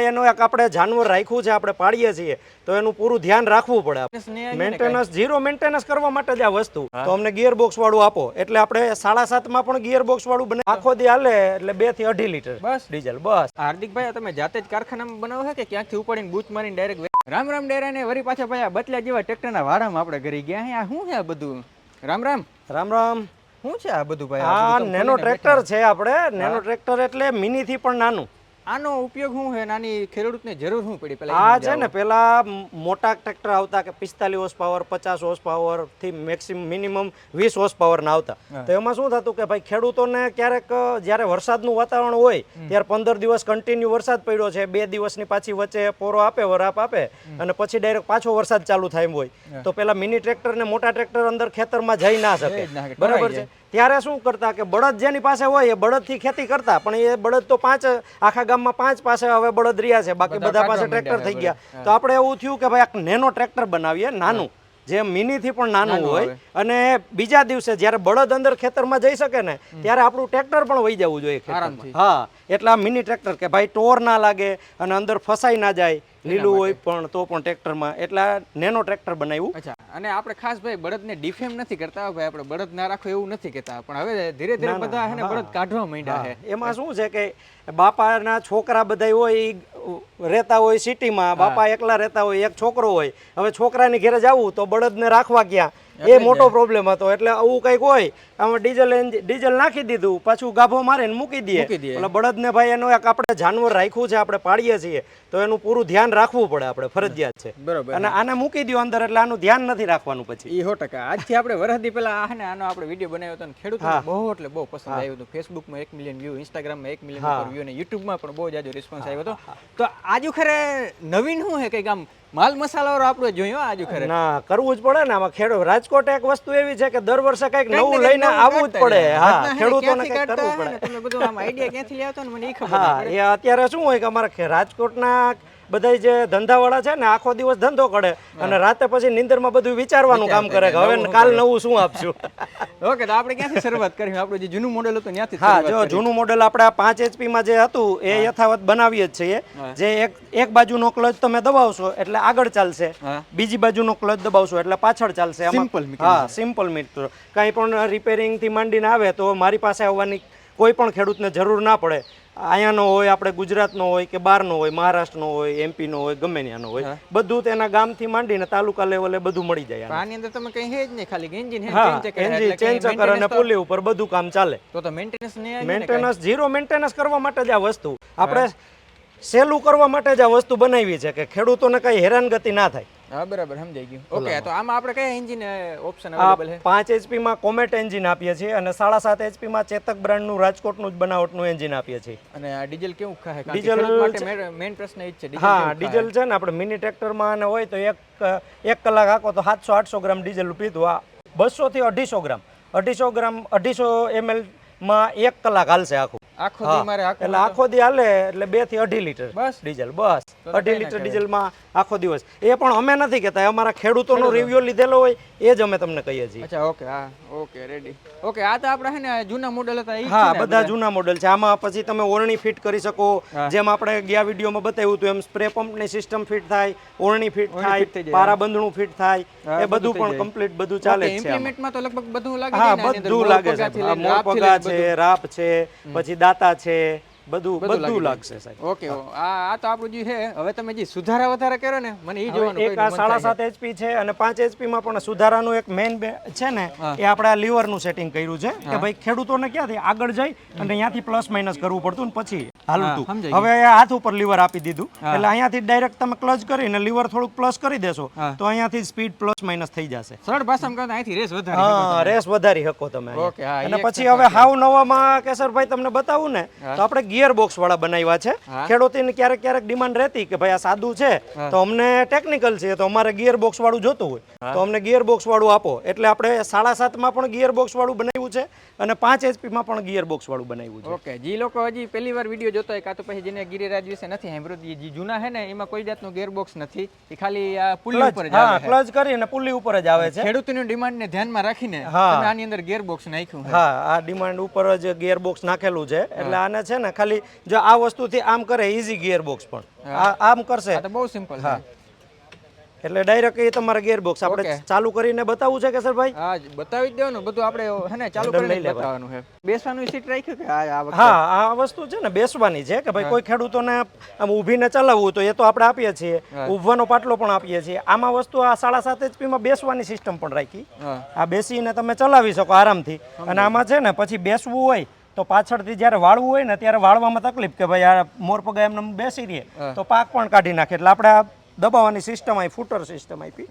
એનું એક આપણે જાનવર રાખ્યું છે આપણે પાડીએ છીએ તો એનું પૂરું ધ્યાન રાખવું પડે. મેન્ટેનન્સ ઝીરો મેન્ટેનન્સ કરવા માટે જ આ વસ્તુ. તો અમને ગિયર બોક્સ વાળું આપો. એટલે આપણે સાડા સાતમાં પણ ગિયર બોક્સ વાળું બને. આખો દી હાલે એટલે બેથી અઢી લીટર બસ. ડીઝલ બસ. હાર્દિકભાઈ તમે જાતે જ કારખાનામાં બનાવો છે કે ક્યાંથી ઉપાડીને બૂચ મારીને ડાયરેક્ટ રામ રામ ડેરાને વરી પાછા પાછા આ જેવા ટ્રેક્ટરના વારામાં આપણે ઘરે ગયા હે. આ શું છે આ બધું? રામ રામ. રામ રામ. શું છે આ બધું ભાઈ? આ નેનો ટ્રેક્ટર છે આપણે. નેનો ટ્રેક્ટર એટલે મિની થી પણ નાનું. આનો ઉપયોગ શું છે નાની ખેડૂતને જરૂર શું પડી. પેલા આ છે ને પેલા મોટા ટ્રેક્ટર આવતા કે પિસ્તાલીસ હોર્સ પાવર પચાસ હોર્સ પાવરથી મેક્સિમમ મિનિમમ વીસ હોર્સ પાવર ના આવતા. તો એમાં શું થતું કે ભાઈ ખેડૂતોને ક્યારેક જ્યારે વરસાદનું વાતાવરણ હોય ત્યારે પંદર દિવસ કન્ટિન્યુ વરસાદ પડ્યો છે બે દિવસની પાછી વચ્ચે પોરો આપે વરાપ આપે અને પછી ડાયરેક્ટ પાછો વરસાદ ચાલુ થાય એમ હોય. તો પેલા મિની ટ્રેક્ટર ને મોટા ટ્રેક્ટર અંદર ખેતરમાં જઈ ના શકે. બરાબર છે? ત્યારે શું કરતા કે બળદ જેની પાસે હોય એ બળદથી ખેતી કરતા પણ એ બળદ તો પાંચ આખા ગામમાં પાંચ પાસે હવે બળદ રહ્યા છે બાકી બધા પાસે ટ્રેક્ટર થઈ ગયા. તો આપણે એવું થયું કે ભાઈ એક નેનો ટ્રેક્ટર બનાવીએ નાનું. જે મિનીથી પણ નાનું નાનું હોય. અને બીજા દિવસે જ્યારે બળદ અંદર ખેતરમાં જઈ શકે ને ત્યારે આપણું ટ્રેક્ટર પણ વહી જવું જોઈએ હા એટલે આ મિની ટ્રેક્ટર કે ભાઈ ટોર ના લાગે અને અંદર ફસાઈ ના જાય. લીલું હોય પણ તો પણ ટ્રેક્ટરમાં. એટલે નેનો ટ્રેક્ટર બનાવ્યું. અચ્છા અને આપણે ખાસ ભાઈ બળદને ડિફેમ નથી કરતા ભાઈ. આપણે બળદ ના રાખો એવું નથી કહેતા. પણ હવે ધીરે ધીરે બધા હે ને બળદ કાઢવા માંડ્યા છે એમાં શું છે કે બાપાના છોકરા બધા હોય રહેતા હોય સિટીમાં બાપા એકલા રહેતા હોય એક છોકરો હોય. હવે છોકરાની ઘરે જવું તો બળદને રાખવા ક્યાં? એ મોટો પ્રોબ્લેમ હતો. એટલે આવું કંઈક હોય આમાં ડીઝલ ડીઝલ નાખી દીધું પાછું ગાભો મારીને મૂકી દઈએ. એટલે બળદને ભાઈ એનું એક આપણે જાનવર રાખ્યું છે આપણે પાડીએ છીએ તો એનું પૂરું ધ્યાન રાખવું પડે આપણે ફરજિયાત છે. બરોબર. અને આને મૂકી દો અંદર એટલે આનું ધ્યાન નથી રાખવાનું પછી. એ સો ટકા. આજથી આપણે વરસદી પહેલા આ ને આનો આપણે વીડિયો બનાવ્યો હતો ખેડૂતો બહુ એટલે બહુ પસંદ આવ્યું હતું. ફેસબુકમાં એક મિલિયન વ્યૂ ઇન્સ્ટાગ્રામમાં એક મિલિયન વ્યૂ અને યુટ્યુબમાં પણ બહુ જાજો રિસ્પોન્સ આવ્યો હતો. તો આજુ ખરે નવીન શું છે કંઈક આમ માલ મસાલાવાળો આપણે જોયો આજુ ખરે. ના કરવું જ પડે ને આમાં ખેડૂત. રાજકોટ એક વસ્તુ એવી છે કે દર વર્ષે કંઈક નવું લઈને આવવું જ પડે. હા ખેડૂતોને કંઈક કરવું પડે. તમે બધું આમ આઈડિયા ક્યાંથી લેતો ને મને એ ખબર હા એ અત્યારે શું હોય કે અમારા રાજકોટના બધા જે ધંધાવાળા છે ને આખો દિવસ ધંધો કરે અને રાતે પછી નિંદરમાં બધું વિચારવાનું કામ કરે કે હવે કાલ નવું શું આપશું? ઓકે તો આપણે ક્યાંથી શરૂઆત કરી? આપણું જે જૂનું મોડેલ હતું ત્યાંથી હા જો જૂનું મોડેલ આપણે આ પાંચ HP માં જે હતું એ યથાવત બનાવીએ જ છીએ. જે એક એક બાજુનો ક્લચ તમે દબાવશો એટલે આગળ ચાલશે. બીજી બીજી બાજુનો ક્લચ દબાવશો એટલે પાછળ ચાલશે સિમ્પલ હા સિમ્પલ મીટર કઈ પણ રિપેરિંગથી માંડીને આવે તો મારી પાસે આવવાની કોઈ પણ ખેડૂતને જરૂર ના પડે. અહીંયાનો હોય આપણે ગુજરાતનો હોય કે બહારનો હોય મહારાષ્ટ્રનો હોય એમપીનો હોય ગમે ત્યાંનો હોય બધું તેના ગામથી માંડીને તાલુકા લેવલે બધું મળી જાય આની. અંદર તમે કંઈ હે જ નહીં ખાલી એન્જિન હે હા ચેન્જ કરે એન્જિન કંઈ ચક્કર અને પુલી ઉપર બધું કામ ચાલે. તો તો મેન્ટેનન્સ મેન્ટેનન્સ ઝીરો મેન્ટેનન્સ કરવા માટે જ આ વસ્તુ. આપણે સહેલું કરવા માટે જ આ વસ્તુ બનાવી છે કે ખેડૂતોને કઈ હેરાનગતિ ના થાય. હા બરાબર સમજાઈ ગયું. ઓકે તો આમાં આપણે કયા એન્જિન ઓપ્શન અવેલેબલ છે? પાંચ HP માં કોમેટ એન્જિન આપીએ છીએ અને સાડા સાત HP માં ચેતક બ્રાન્ડનું રાજકોટનું જ બનાવટનું એન્જિન આપીએ છીએ. અને આ ડીઝલ કેવું ખાય? ડીઝલ માટે મેઇન પ્રશ્ન એ જ છે ડીઝલ હા ડીઝલ છે ને આપણે મિની ટ્રેક્ટરમાં અને હોય તો એક એક કલાક આખો તો સાતસો આઠસો ગ્રામ ડીઝલ પીધું. આ બસો થી અઢીસો ગ્રામ. અઢીસો ગ્રામ અઢીસો એમએલમાં એક કલાક હાલશે આખું. આખો દી મારે એટલે આખો દી હાલે એટલે બેથી અઢી લીટર બસ. ડીઝલ બસ. અઢી લીટર ડીઝલમાં આખો દિવસ. એ પણ અમે નથી કહેતા અમારા ખેડૂતોનો રિવ્યુ લીધેલો હોય એ જ અમે તમને કહીએ છીએ. અચ્છા ઓકે હા ઓકે રેડી ઓકે આ તો આપણે છે ને જૂના મોડેલ હતા હા બધા જૂના મોડેલ છે. આમાં પછી તમે ઓરણી ફિટ કરી શકો. જેમ આપણે ગયા વિડીયોમાં બતાવ્યું હતું એમ સ્પ્રે પંપની સિસ્ટમ ફિટ થાય ઓરણી ફિટ થાય જાય, પારા બંધણું ફિટ થાય એ બધું પણ કમ્પ્લીટ બધું ચાલે છે. ઇમ્પ્લિમેન્ટમાં તો લગભગ બધું લાગે હા બધું લાગે છે. મોપગા મોર પગા છે રાપ છે પછી દાતા છે બધું બધું લાગશે સાહેબ. ઓકે આ આ તો આપણું જે છે હવે તમે જે સુધારા વધારા કર્યો ને મને એ જોવાનું એક આ સાડા સાત એચપી છે અને પાંચ એચપી માં પણ સુધારાનું એક મેઇન છે ને એ આપણે આ લીવરનું સેટિંગ કર્યું છે કે ભાઈ ખેડૂતોને ક્યાંથી આગળ જાય અને અહીંયાથી પ્લસ માઇનસ કરવું પડતું ને પછી હાલતું. હવે હાથ ઉપર લીવર આપી દીધું. એટલે અહીંયાથી ડાયરેક્ટ તમે ક્લચ કરીને લીવર થોડુંક પ્લસ કરી દેશો તો અહીંયાથી સ્પીડ પ્લસ માઇનસ થઈ જશે. સરળ ભાષામાં અહીંથી રેસ વધારી હા રેસ વધારી શકો તમે ઓકે અને પછી હવે હાવ નવામાં કેસરભાઈ તમને બતાવું ને તો આપણે ગિયર બોક્સ વાળા બનાવ્યા છે. ખેડૂતોને ક્યારેક ક્યારેક ડિમાન્ડ રહેતી કે ભાઈ આ સાદું છે તો અમને ટેકનિકલ છે તો અમારે ગિયર બોક્સ વાળું જોતું હોય. તો અમને ગિયર બોક્સ વાળું આપો. એટલે આપણે સાડા સાતમાં પણ ગિયર બોક્સ વાળું બનાવ્યું બનાવ્યું છે અને પાંચ એચપીમાં પણ ગિયર બોક્સ વાળું બનાવ્યું છે. ઓકે જે લોકો હજી પહેલી વાર વીડિયો જોતા હોય કાં તો પછી જેને ગિરિરાજ વિશે નથી સાંભળ્યું જે જૂના છે ને એમાં કોઈ જાતનું ગેરબોક્સ નથી. એ ખાલી આ પુલ્લી ઉપર જ આવે છે. ક્લચ કરીને પુલ્લી ઉપર જ આવે છે. ખેડૂતોની ડિમાન્ડને ધ્યાનમાં રાખીને હા. તમે આની અંદર ગેરબોક્સ નાખ્યું હા આ ડિમાન્ડ ઉપર જ ગેરબોક્સ બોક્સ નાખેલું છે. એટલે આને છે ને ખાલી જો આ વસ્તુથી આમ કરે ઈઝી ગેરબોક્સ બોક્સ પણ આમ કરશે. તો બહુ સિમ્પલ છે. એટલે ડાયરેક્ટ એ તમારા ગિયર બોક્સ આપણે ચાલુ કરીને બતાવવું છે કે સર ભાઈ હા બતાવી જ દેવાનું બધું આપણે હે ને ચાલુ કરીને બતાવવાનું છે. બેસવાનું સીટ રાખ્યું કે આ હા આ વસ્તુ છે ને બેસવાની છે કે ભાઈ કોઈ ખેડૂતોને આમ ઊભીને ચલાવવું તો એ તો આપણે આપીએ છીએ. ઊભવાનો પાટલો પણ આપીએ છીએ. આમાં વસ્તુ આ સાડા સાત એચપીમાં બેસવાની સિસ્ટમ પણ રાખી. આ બેસીને તમે ચલાવી શકો આરામથી. અને આમાં છે ને પછી બેસવું હોય તો પાછળથી જ્યારે વાળવું હોય ને ત્યારે વાળવામાં તકલીફ કે ભાઈ આ મોર પગા એમને બેસી રહીએ તો પાક પણ કાઢી નાખે. એટલે આપણે દબાવવાની સિસ્ટમ આવી ફૂટર સિસ્ટમ આપી.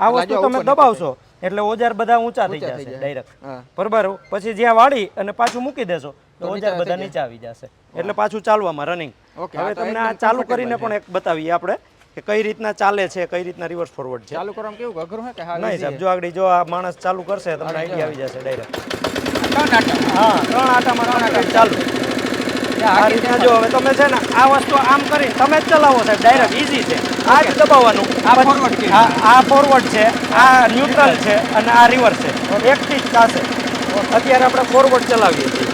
આ વસ્તુ તમે દબાવશો એટલે ઓજાર બધા ઊંચા થઈ જશે ડાયરેક્ટ બરાબર? પછી જ્યાં વાળી અને પાછું મૂકી દેશો તો ઓજાર બધા નીચે આવી જશે. એટલે પાછું ચાલવામાં રનિંગ હવે તમને આ ચાલુ કરીને પણ એક બતાવીએ આપણે કે કઈ રીતના ચાલે છે કઈ રીતના રિવર્સ ફોરવર્ડ છે. ચાલુ કરવામાં કેવું? અઘરું હે કે હા નહીં સાહેબ જો આગળ જો આ માણસ ચાલુ કરશે તમને આઈડિયા આવી જશે ડાયરેક્ટ ત્રણ આટા. હા ત્રણ આટામાં ત્રણ આટા. ચાલુ. આ રીતના જો હવે તમે છે ને આ વસ્તુ આમ કરીને તમે જ ચલાવો સાહેબ ડાયરેક્ટ ઈઝી છે. આ જ દબાવવાનું. આ ફોરવર્ડ છે. આ આ ફોરવર્ડ છે આ ન્યુટ્રલ છે અને આ રિવર્સ છે. એકથી જ થશે અત્યારે આપણે ફોરવર્ડ ચલાવીએ છીએ.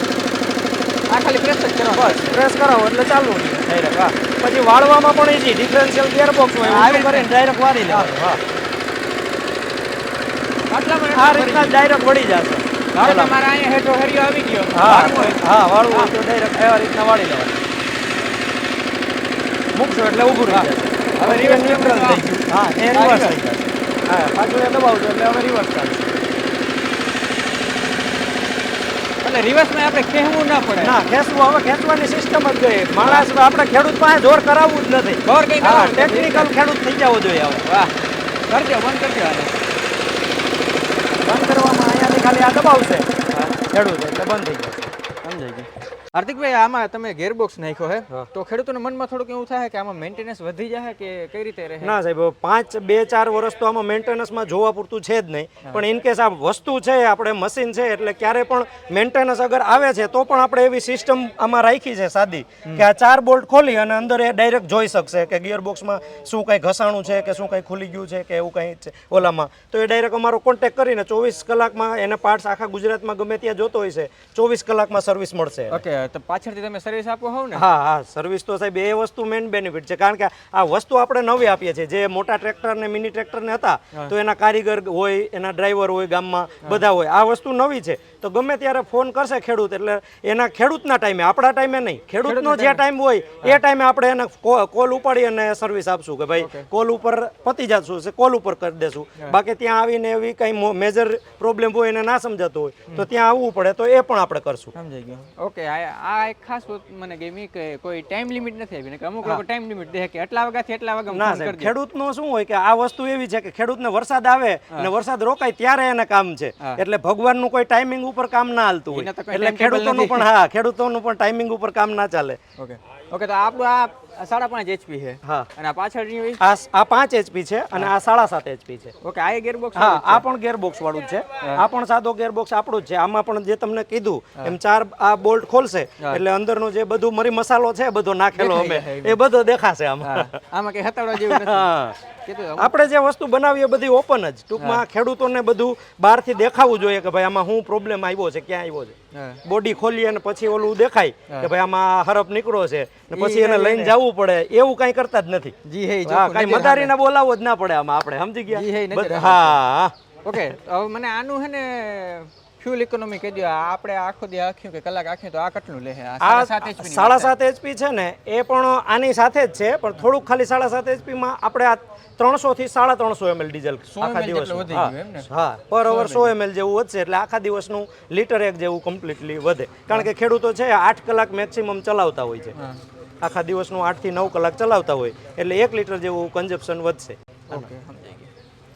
આ ખાલી પ્રેસ જ કરવાનું. બસ પ્રેસ કરાવો એટલે ચાલુ ડાયરેક્ટ હા. પછી વાળવામાં પણ ઈઝી ડિફરન્શિયલ ગિયરબોક્સ હોય આવી કરીને ડાયરેક્ટ વાળી લેવાનું હા. આટલામાં આ રીતના ડાયરેક્ટ વળી જશે. હવે તમારે અહીંયા હેઠો હરિયો આવી ગયો. હા હા વાળવું હોય તો ડાયરેક્ટ એવા રીતના વાળી લેવાનું. મૂકશો એટલે ઊભું રહી હવે રિવર્સ ન્યુટ્રલ થઈ ગયું હા એ રિવર્સ થઈ જશે હા પાછું એ દબાવજો એટલે હવે રિવર્સ ચાલશે એટલે રિવર્સમાં આપણે કહેવું ના પડે. ના ખેંચવું હવે ખેંચવાની સિસ્ટમ જ ગઈ. માણસ આપણે ખેડૂત પાસે જોર કરાવવું જ નથી. જોર કઈ હા ટેકનિકલ ખેડૂત થઈ જવો જોઈએ હવે. વાહ. કરજો બંધ કરજો બંધ કરવામાં અહીંયાથી દબાવશે આ છે એટલે બંધ થઈ જશે. સમજાઈ ગયું હાર્દિકભાઈ આમાં તમે ગેરબોક્સ નાખ્યો હે? તો ખેડૂતોના મનમાં થોડુંક એવું થાય કે આમાં મેન્ટેનન્સ વધી જાય કે કઈ રીતે રહે? ના સાહેબ પાંચ બે ચાર વર્ષ તો આમાં મેન્ટેનન્સમાં જોવા પૂરતું છે જ નહીં. પણ ઇન કેસ આ વસ્તુ છે આપણે મશીન છે એટલે ક્યારે પણ મેન્ટેનન્સ અગર આવે છે તો પણ આપણે એવી સિસ્ટમ આમાં રાખી છે સાદી. કે આ ચાર બોલ્ટ ખોલી અને અંદર એ ડાયરેક્ટ જોઈ શકશે કે ગિયરબોક્સમાં શું કંઈ ઘસાણું છે કે શું કંઈ ખુલી ગયું છે કે એવું કંઈ છે ઓલામાં. તો એ ડાયરેક્ટ અમારો કોન્ટેક્ટ કરીને ચોવીસ કલાકમાં એને પાર્ટ્સ આખા ગુજરાતમાં ગમે ત્યાં જોતો હોય છે ચોવીસ કલાકમાં સર્વિસ મળશે. ઓકે તો પાછળથી તમે સર્વિસ આપો હોવ ને? હા હા સર્વિસ તો સાહેબ એ વસ્તુ મેઇન બેનિફિટ છે. કારણ કે આ વસ્તુ આપણે નવી આપીએ છીએ. જે મોટા ટ્રેક્ટર ને મિની ટ્રેક્ટર ને હતા તો એના કારીગર હોય એના ડ્રાઈવર હોય ગામમાં બધા હોય. આ વસ્તુ નવી છે. તો ગમે ત્યારે ફોન કરશે ખેડૂત એટલે એના ખેડૂતના ટાઈમે આપણા ટાઈમે નહીં. ખેડૂતનો જે ટાઈમ હોય એ ટાઈમે આપણે એને કોલ ઉપાડી અને સર્વિસ આપશું કે ભાઈ કોલ ઉપર પતી જશું છે કોલ ઉપર કરી દેશું. બાકી ત્યાં આવીને એવી કંઈ મેજર પ્રોબ્લેમ હોય એને ના સમજાતો હોય તો ત્યાં આવવું પડે તો એ પણ આપણે કરશું. સમજાઈ ગયું. ઓકે આ આ એક ખાસ મને ગમી કે કોઈ ટાઈમ લિમિટ નથી આવી કે અમુક લોકો ટાઈમ લિમિટ દે કે એટલા વાગ્યાથી એટલા વાગ્યા ના ખેડૂત સાહેબ ખેડૂતનો શું હોય કે આ વસ્તુ એવી છે કે ખેડૂતને વરસાદ આવે અને વરસાદ રોકાય ત્યારે એને કામ છે. એટલે ભગવાનનું કોઈ ટાઈમિંગ ઉપર કામ ના હાલતું હોય. એટલે એટલે ખેડૂતોનું પણ હા ખેડૂતોનું પણ ટાઈમિંગ ઉપર કામ ના ચાલે. ઓકે ઓકે તો આપણું આ સાડા પાંચ એચપી છે. હા. અને આ પાછળની આ આ પાંચ એચપી છે અને આ સાડા સાત એચપી છે. ઓકે આ ગેરબોક્સ હા આ પણ ગેરબોક્સ વાળું જ છે. આ પણ સાદો ગેરબોક્સ આપણું જ છે. આમાં પણ જે તમને કીધું એમ ચાર આ બોલ્ટ ખોલશે એટલે અંદરનો જે બધું મરી મસાલો છે બધો નાખેલો અમે. એ બધો દેખાશે આમાં. આમાં કઈ હતાવડા જેવું નથી. આપણે જે વસ્તુ બનાવીએ બધી ઓપન જ. ટૂંકમાં ખેડૂતોને બધું બહારથી દેખાવું જોઈએ કે ભાઈ આમાં શું પ્રોબ્લેમ આવ્યો છે ક્યાં આવ્યો છે. બોડી ખોલી અને પછી ઓલું દેખાય કે ભાઈ આમાં હરફ નીકળો છે ને પછી એને લઈને જવું પડે. એવું કાંઈ કરતા જ નથી. જી હે કાંઈ મદારીને બોલાવો જ ના પડે આમાં આપણે સમજી ગયા? હા ઓકે હવે મને આનું હે ને ફ્યુલ ઇકોનોમી કહી દો આપણે આખો દી આખ્યું કે કલાક આખ્યું તો આ કેટલું લે આ સાડા સાત એચપી છે. ને એ પણ આની સાથે જ છે પણ થોડુંક ખાલી સાડા સાત એચપી માં આપણે આ ત્રણસો થી સાડા ત્રણસો એમએલ ડીઝલ આખા વધી હા પર અવર સો એમએલ જેવું વધશે એટલે આખા દિવસનું લીટર એક જેવું કમ્પ્લીટલી વધે. કારણ કે ખેડૂતો છે આઠ કલાક મેક્સિમમ ચલાવતા હોય છે. આખા દિવસનું આઠથી નવ કલાક ચલાવતા હોય એટલે એક લીટર જેવું કન્ઝપ્શન વધશે. ઓકે.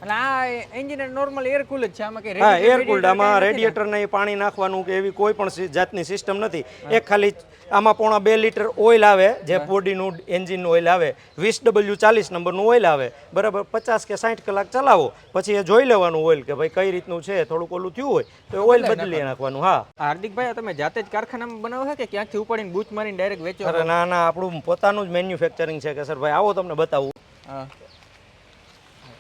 અને આ એન્જિન નોર્મલ એર કુલ જ છે. આમાં કઈ હા એર કુલ્ડ આમાં રેડિએટરને એ પાણી નાખવાનું કે એવી કોઈ પણ જાતની સિસ્ટમ નથી. એક ખાલી આમાં પોણા બે લીટર ઓઇલ આવે જે બોડીનું એન્જિનનું ઓઇલ આવે વીસ ડબલ્યુ ચાલીસ નંબરનું ઓઇલ આવે બરાબર પચાસ કે સાઠ કલાક ચલાવો. પછી એ જોઈ લેવાનું ઓઇલ કે ભાઈ કઈ રીતનું છે થોડુંક ઓલું થયું હોય તો ઓઇલ બદલી નાખવાનું. હા. હાર્દિકભાઈ તમે જાતે જ કારખાનામાં બનાવો છે કે ક્યાંથી ઉપાડીને બૂચ મારીને ડાયરેક્ટ વેચો? ના ના આપણું પોતાનું જ મેન્યુફેક્ચરિંગ છે કે સર ભાઈ આવો તમને બતાવું. હા.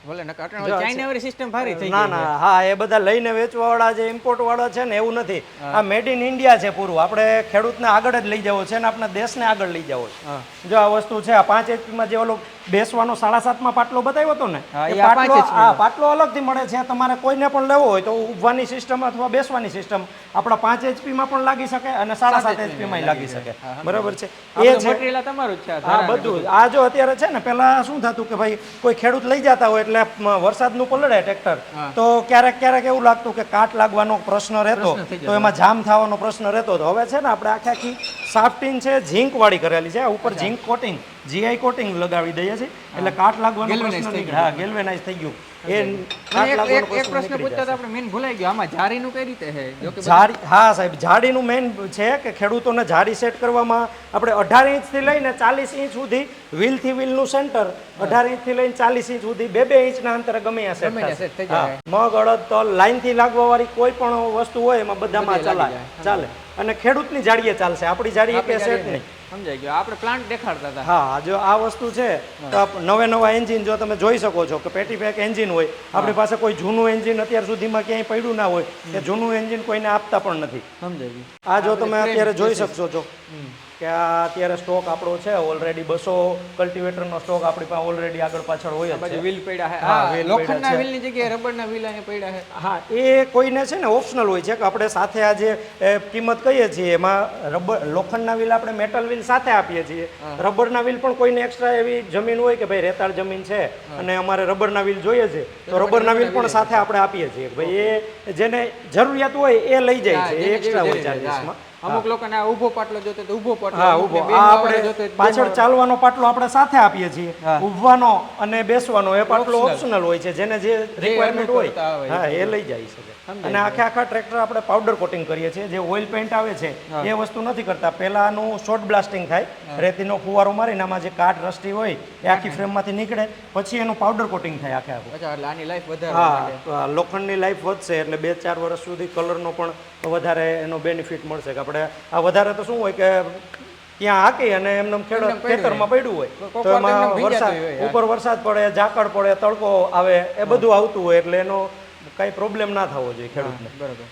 ભલે ચાઇના સિસ્ટમ ભારી થઈ ના ના હા એ બધા લઈને વેચવા વાળા જે ઇમ્પોર્ટ વાળા છે ને એવું નથી. આ મેડ ઇન ઇન્ડિયા છે પૂરું. આપણે ખેડૂતને આગળ જ લઈ જવો છે ને આપણા દેશને આગળ લઈ જવો છે. જો આ વસ્તુ છે આ પાંચ એચપીમાં માં જે ઓલો બેસવાનો સાડા સાતમાં પાટલો બતાવ્યો હતો ને પાટલો હા પાટલો અલગથી મળે છે તમારે કોઈને પણ લેવો હોય તો ઉભવાની સિસ્ટમ અથવા બેસવાની સિસ્ટમ આપણા પાંચ એચપીમાં માં પણ લાગી શકે અને સાડા સાત એચપીમાં લાગી શકે. બરાબર છે. એ છે મટીરિયલ તમારું છે હા બધું આ જો અત્યારે છે ને પેલા શું થતું કે ભાઈ કોઈ ખેડૂત લઈ જતા હોય એટલે વરસાદનું પલળે ટ્રેક્ટર તો ક્યારેક ક્યારેક એવું લાગતું કે કાટ લાગવાનો પ્રશ્ન રહેતો તો એમાં જામ થવાનો પ્રશ્ન રહેતો. તો હવે છે ને આપણે આખી આખી સાફ્ટીન છે ઝીંક વાળી કરેલી છે. આ ઉપર ઝીંક કોટિંગ જીઆઈ કોટિંગ લગાવી દઈએ છીએ. એટલે કાટ લાગવાનો પ્રશ્ન થઈ હા ગેલ્વેનાઇઝ થઈ ગયું. આપણે મેન ભૂલાઈ ગયો. આમાં જારીનું કઈ રીતે છે? કે જાડી હા સાહેબ જાડીનું મેઇન છે કે ખેડૂતોને જાડી સેટ કરવામાં આપણે અઢાર ઇંચથી લઈને ચાલીસ ઇંચ સુધી વ્હીલથી વ્હીલનું સેન્ટર અઢાર ઇંચથી લઈને ચાલીસ ઇંચ સુધી બે બે ઇંચના અંતરે ગમે આ સેટ મગ અડદ તલ લાગવા વાળી કોઈ પણ વસ્તુ હોય એમાં બધામાં ચલાય. ચાલે. અને ખેડૂતની જાળીએ ચાલશે. આપણી જાળીએ કે સેટ નહીં. સમજાઈ ગયો. આપણે પ્લાન્ટ દેખાડતા હતા. હા જો આ વસ્તુ છે તો નવે નવા એન્જિન જો તમે જોઈ શકો છો કે પેટી પેક એન્જિન હોય આપણી પાસે કોઈ જૂનું એન્જિન અત્યાર સુધીમાં ક્યાંય પડ્યું ના હોય કે જૂનું એન્જિન કોઈને આપતા પણ નથી. સમજાઈ ગયું. આ જો તમે અત્યારે જોઈ શકશો છો કે આ અત્યારે સ્ટોક આપણો છે ઓલરેડી બસો કલ્ટિવેટરનો સ્ટોક આપણી પાસે ઓલરેડી આગળ પાછળ હોય છે. વ્હીલ પડ્યા છે હા, લોખંડના વ્હીલની જગ્યાએ રબરના વ્હીલ અહીંયા પડ્યા છે હા એ કોઈને છે ને ઓપ્શનલ હોય છે કે આપણે સાથે આ જે કિંમત કહીએ છીએ એમાં રબર લોખંડના વ્હીલ આપણે મેટલ વ્હીલ સાથે આપીએ છીએ. રબરના વ્હીલ પણ કોઈને એક્સ્ટ્રા એવી જમીન હોય કે ભાઈ રેતાળ જમીન છે અને અમારે રબરના વ્હીલ જોઈએ છે તો રબરના વ્હીલ પણ સાથે આપણે આપીએ છીએ. ભાઈ એ જેને જરૂરિયાત હોય એ લઈ જાય છે એક્સ્ટ્રા હોય ચાર્જીસમાં અમુક લોકોને ઊભો પાટલો જોતો તો ઊભો પાટલો હા ઊભો. આ આપણે પાછળ ચાલવાનો પાટલો આપણે સાથે આપીએ છીએ. ઉભવાનો ઊભવાનો અને બેસવાનો એ પાટલો ઓપ્શનલ હોય છે જેને જે રિક્વાયરમેન્ટ હોય હા એ લઈ જાય શકે અને આખે આખા ટ્રેક્ટર આપણે પાવડર કોટિંગ કરીએ છીએ. જે ઓઇલ પેન્ટ આવે છે એ વસ્તુ નથી કરતા. પહેલાનું શોર્ટ બ્લાસ્ટિંગ થાય રેતીનો ફુવારો મારીને આમાં જે કાટ રસ્ટી હોય એ આખી ફ્રેમમાંથી નીકળે પછી એનું પાવડર કોટિંગ થાય આખે આખું. આની લાઈફ વધારે હા લોખંડની લાઈફ વધશે એટલે બે ચાર વર્ષ સુધી કલરનો પણ વધારે એનો બેનિફિટ મળશે. કે આપણે આ વધારે તો શું હોય કે ત્યાં હાકી અને એમને ખેડૂત ખેતરમાં પડ્યું હોય. તો એમાં વરસાદ ઉપર વરસાદ પડે ઝાકળ પડે તડકો આવે એ બધું આવતું હોય એટલે એનો કઈ પ્રોબ્લેમ ના થવો જોઈએ ખેડૂતને. બરાબર.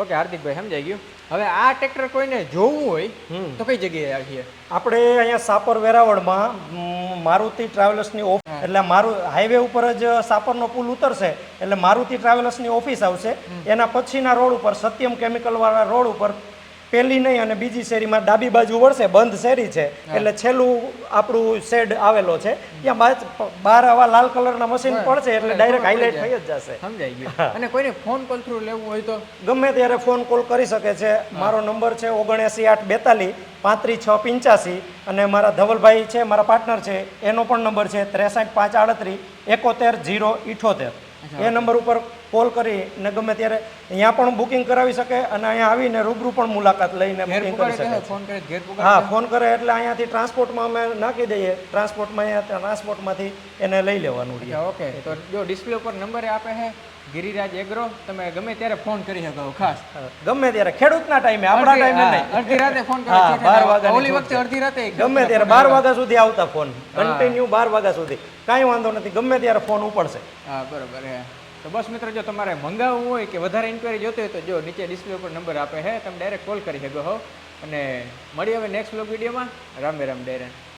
ઓકે હાર્દિકભાઈ સમજાઈ ગયું. હવે આ ટ્રેક્ટર કોઈને જોવું હોય તો કઈ જગ્યાએ આવીએ? આપણે અહીંયા સાપર વેરાવળમાં મારુતિ ટ્રાવેલર્સની ઓફ એટલે મારુ હાઈવે ઉપર જ સાપરનો પુલ ઉતરશે એટલે મારુતિ ટ્રાવેલર્સની ઓફિસ આવશે. એના પછીના રોડ ઉપર સત્યમ કેમિકલ વાળા રોડ ઉપર પેલી નહીં અને બીજી શેરીમાં ડાબી બાજુ વળશે બંધ શેરી છે. એટલે છેલ્લું આપણું શેડ આવેલો છે. ત્યાં બહાર આવા લાલ કલરના મશીન પડશે એટલે ડાયરેક્ટ હાઇલાઇટ થઈ જ જશે. સમજાઈ ગયું. અને કોઈને ફોન કોલ થ્રુ લેવું હોય તો? ગમે ત્યારે ફોન કોલ કરી શકે છે. મારો નંબર છે ઓગણએંસી આઠ બેતાલીસ પાંત્રીસ છ પંચ્યાસી અને મારા ધવલભાઈ છે મારા પાર્ટનર છે એનો પણ નંબર છે ત્રેસઠ પાંચ આડત્રીસ એકોતેર જીરો ઇઠોતેર. એ નંબર ઉપર કોલ કરી ને ગમે ત્યારે અહીંયા પણ બુકિંગ કરાવી શકે અને અહીંયા આવીને રૂબરૂ પણ મુલાકાત લઈને બુકિંગ કરી શકે ફોન કરે હા ફોન કરે એટલે અહીંયાથી ટ્રાન્સપોર્ટમાં અમે નાખી દઈએ. ટ્રાન્સપોર્ટમાં અહીંયા ટ્રાન્સપોર્ટમાંથી એને લઈ લેવાનું રહે ઓકે. તો જો ડિસ્પ્લે ઉપર નંબર આપે છે ગિરિરાજ એગ્રો તમે ગમે ત્યારે ફોન કરી શકો ખાસ. ગમે ત્યારે. ખેડૂતના ટાઈમે આપણા ટાઈમે નહીં. અડધી રાતે ફોન કરો હા, વાગ્યા ઓલી વખતે અડધી રાતે ગમે ત્યારે બાર વાગ્યા સુધી આવતા ફોન. કન્ટિન્યુ બાર વાગ્યા સુધી. કાંઈ વાંધો નથી. ગમે ત્યારે ફોન ઉપડશે. હા બરોબર હે. તો બસ મિત્રો, જો તમારે મંગાવવું હોય કે વધારે ઇન્ક્વાયરી જોતી હોય તો જો નીચે ડિસ્પ્લે ઉપર નંબર આપે છે, તમે ડાયરેક્ટ કોલ કરી શકો હો. અને મળી હવે નેક્સ્ટ બ્લોગ વિડીયોમાં. રામે રામ ડેરન